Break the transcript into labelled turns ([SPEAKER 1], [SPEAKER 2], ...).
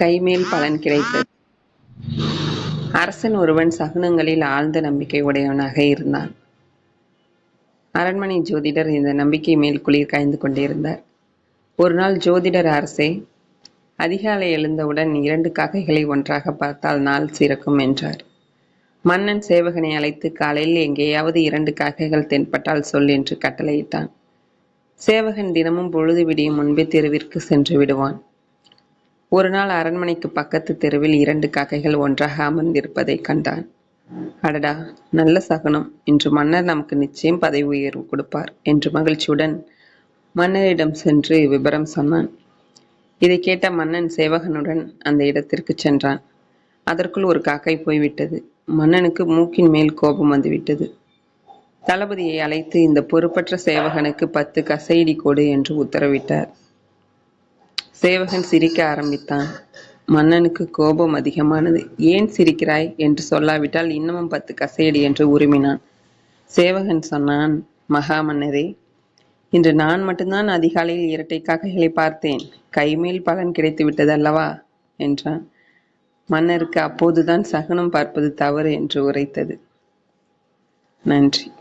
[SPEAKER 1] கைமேல் பலன் கிடைத்தது. அரசன் ஒருவன் சகுனங்களில் ஆழ்ந்த நம்பிக்கை உடையவனாக இருந்தான். அரண்மனை ஜோதிடர் இந்த நம்பிக்கை மேல் குளிர் காய்ந்து கொண்டிருந்தார். ஒரு நாள் ஜோதிடர் அரசே அதிகாலை எழுந்தவுடன் இரண்டு காக்கைகளை ஒன்றாக பார்த்தால் நாள் சிறக்கும் என்றார். மன்னன் சேவகனை அழைத்து காலையில் எங்கேயாவது இரண்டு காக்கைகள் தென்பட்டால் சொல் என்று கட்டளையிட்டான். சேவகன் தினமும் பொழுது விடியும் முன்பே தெருவிற்கு சென்று விடுவான். ஒரு நாள் அரண்மனைக்கு பக்கத்து தெருவில் இரண்டு காக்கைகள் ஒன்றாக அமர்ந்திருப்பதை கண்டான். அடடா நல்ல சகுனம். இன்று மன்னர் நமக்கு நிச்சயம் பதவி உயர்வு கொடுப்பார் என்று மகிழ்ச்சியுடன் மன்னரிடம் சென்று விபரம் சொன்னான். இதை கேட்ட மன்னன் சேவகனுடன் அந்த இடத்திற்கு சென்றான். அதற்குள் ஒரு காக்கை போய்விட்டது. மன்னனுக்கு மூக்கின் மேல் கோபம் வந்துவிட்டது. தளபதியை அழைத்து இந்த பொறுப்பற்ற சேவகனுக்கு பத்து கசையடி கொடு என்று உத்தரவிட்டார். சேவகன் சிரிக்க ஆரம்பித்தான். மன்னனுக்கு கோபம் அதிகமானது. ஏன் சிரிக்கிறாய்? என்று சொல்லாவிட்டால் இன்னமும் பத்து கசையடி என்று உருமினான். சேவகன் சொன்னான் மகா மன்னரே இன்று நான் மட்டும்தான் அதிகாலையில் இரட்டை காக்கைகளை பார்த்தேன். கைமேல் பலன் கிடைத்து விட்டது அல்லவா என்றான். மன்னருக்கு அப்போதுதான் சகுனம் பார்ப்பது தவறு என்று உரைத்தது. நன்றி.